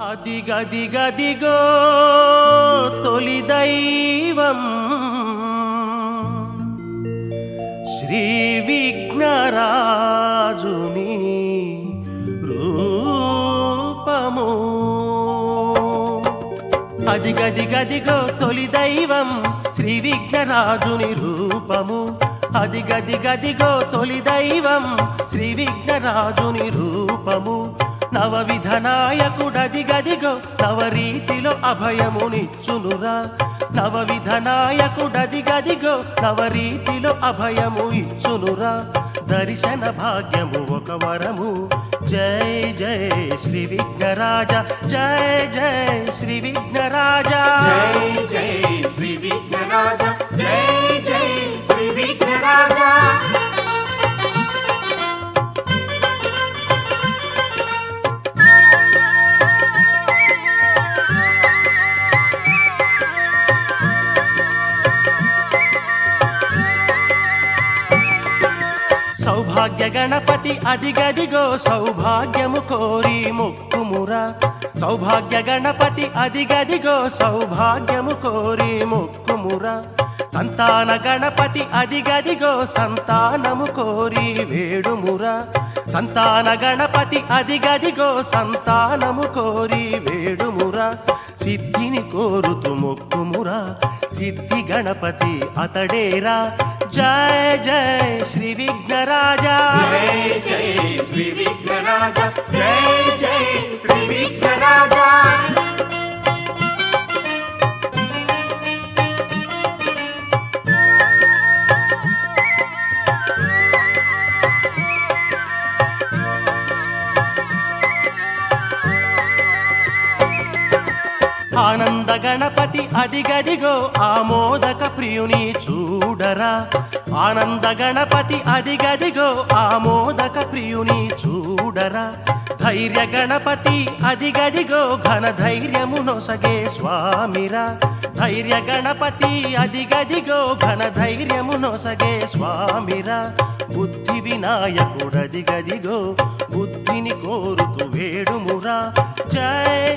అదిగదిగదిగో తొలి దైవం. శ్రీ విఘ్నరాజుని రూపము. అదిగదిగదిగో తొలి దైవం శ్రీ విఘ్నరాజుని రూపము. అదిగదిగదిగో తొలి దైవం శ్రీ విఘ్నరాజుని రూపము. నవవిధ నాయకుడదిగదిగో నవరీతిలో అభయమునిచ్చునురా. నవవిధ నాయకుడదిగదిగో నవరీతిలో అభయము ఇచ్చునురా దర్శన భాగ్యము ఒక వరము. జై జై శ్రీ విఘ్నరాజ. జై జై శ్రీ విఘ్నరాజ. జై జై శ్రీ సౌభాగ్య గణపతి అదిగదిగో సౌభాగ్యము కోరి మొక్కుమురా. సౌభాగ్య గణపతి అదిగదిగో సౌభాగ్యము కోరి మొక్కుమురా. సంతాన గణపతి అదిగదిగో సంతానము కోరి వేడుమురా. సంతాన గణపతి అదిగదిగో సంతానము కోరి వేడుమురా. సిద్ధిని కోరుతూ మొక్కుమురా. సిద్ధి గణపతి అతడేరా. జయ జయ శ్రీ విఘ్నరాజా జై జై శ్రీ విఘ్నరాజ జై జై శ్రీ ఆనంద గణపతి అదిగదిగో ఆమోదక ప్రియుని చూడరా. ఆనంద గణపతి అదిగదిగో ఆమోదక ప్రియుని చూడరా. ధైర్య గణపతి అదిగదిగో ఘన ధైర్యము నొసగే స్వామిరా. ధైర్య గణపతి అదిగదిగో ఘన ధైర్యము నొసగే స్వామిరా. బుద్ధి వినాయకుడదిగదిగో బుద్ధిని కోరుతూ జయ